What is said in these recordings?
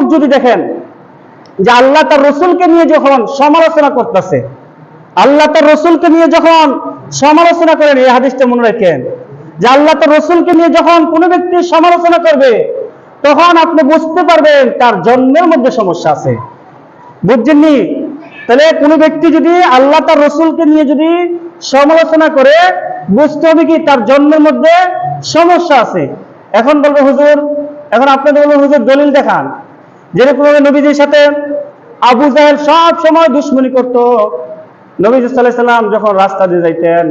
লোক যদি দেখেন যে আল্লাহ তার রসুলকে নিয়ে যখন সমালোচনা করতেছে, আল্লাহ তার রসুলকে নিয়ে যখন সমালোচনা করেন, এই হাদিসটা মনে রাখেন, যে আল্লাহ তার রসুলকে নিয়ে যখন কোনো ব্যক্তি সমালোচনা করবে, তখন আপনি বুঝতে পারবেন তার জন্মের মধ্যে সমস্যা আছে। বুঝছেননি? তাহলে কোনো ব্যক্তি যদি আল্লাহ তার রসুলকে নিয়ে যদি সমালোচনা করে, বুঝতে হবে কি তার জন্মের মধ্যে সমস্যা আছে। এখন বলব হুজুর, এখন আপনাদের বলব হুজুর দলিল দেখান। যেরকম ভাবে নবীজির সাথে আবু জাহেল সব সময় দুশ্মনী করত। নবীজ সাল্লাম যখন রাস্তা দিয়ে যাইতেন,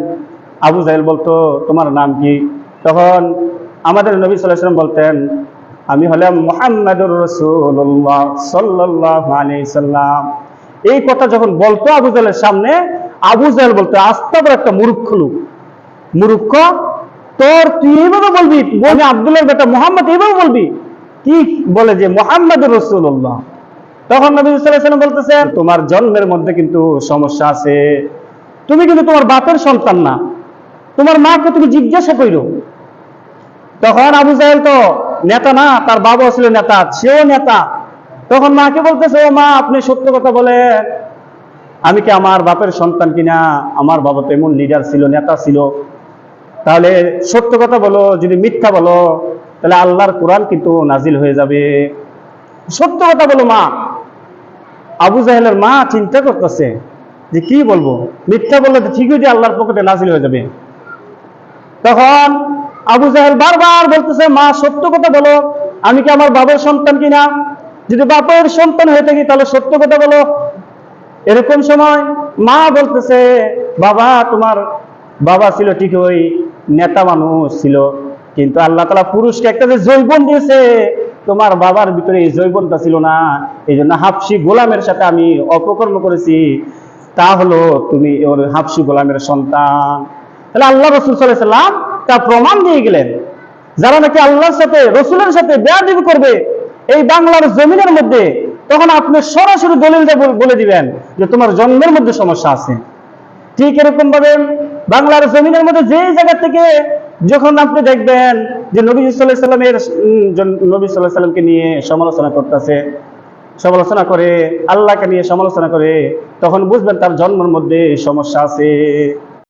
আবু জাহেল বলতো, তোমার নাম কি? তখন আমাদের নবী সাল্লাম বলতেন, আমি হলাম মোহাম্মদুর রসুল্লাহ সাল্লাহ আলি সাল্লাম। এই কথা যখন বলতো আবু জাহেলের সামনে, আবু জাহেল বলতো, আস্তে বড় একটা মূর্খ লোক। মূর্খ তোর তুই এইভাবে বলবি আব্দুল্লাহ বেটা মোহাম্মদ এইভাবে বলবি কি বলে যে মোহাম্মদুর রসুল্লাহ তখন নবী বলতেছেন, তোমার জন্মের মধ্যে কিন্তু সমস্যা আছে। তুমি কিন্তু তোমার বাপের সন্তান না। তোমার মাকে তুমি জিজ্ঞাসা কইরো। তখন আবু জাহেল তো নেতা না, তার বাবা ছিল নেতা, সেও নেতা। তখন মাকে বলতেছে, ও মা, আপনি সত্য কথা বলে আমি কি আমার বাপের সন্তান কিনা? আমার বাবা তো এমন লিডার ছিল, নেতা ছিল। তাহলে সত্য কথা বলো, যদি মিথ্যা বলো তাহলে আল্লাহর কোরআন কিন্তু নাজিল হয়ে যাবে। সত্য কথা বলো মা। আবু জাহেলের মা চিন্তা করতেছে যে কি বলব? মিথ্যা বললে তো ঠিকই যে আল্লাহর পকেটে নাজিল হয়ে যাবে। তখন আবু জাহেল বারবার বলতেছে, মা, সত্য কথা বলো। আমি কি আমার বাবার সন্তান কিনা? যদি বাপের সন্তান হয়ে থাকি তাহলে সত্য কথা বলো। এরকম সময় মা বলতেছে, বাবা, তোমার বাবা ছিল ঠিক ওই নেতা মানুষ ছিল। কিন্তু আল্লাহ তালা পুরুষকে একটা যে জৈবন দিয়েছে, তোমার বাবার ভিতরে এই জৈবনটা ছিল না। এই জন্য হাফসি গোলামের সাথে আমি অপকর্ম করেছি। তা হলো তুমি ওর হাফসি গোলামের সন্তান। তাহলে আল্লাহ রসুল সাল্লাম তা প্রমাণ দিয়ে গেলেন। যারা নাকি আল্লাহর সাথে, রসুলের সাথে বেয়াদিবি করবে, এই বাংলার জমিনের মধ্যে, তখন আপনি সরাসরি দলিলটা বলে দিবেন যে তোমার জন্মের মধ্যে সমস্যা আছে। ঠিক এরকম ভাবে বাংলার জমিনের মধ্যে যে জায়গা থেকে যখন আপনি দেখবেন যে নবী সাল্লাহ নবী সাল্লাহ সাল্লামকে নিয়ে সমালোচনা করতেছে, সমালোচনা করে, আল্লাহকে নিয়ে সমালোচনা করে, তখন বুঝবেন তার জন্মের মধ্যে সমস্যা আছে।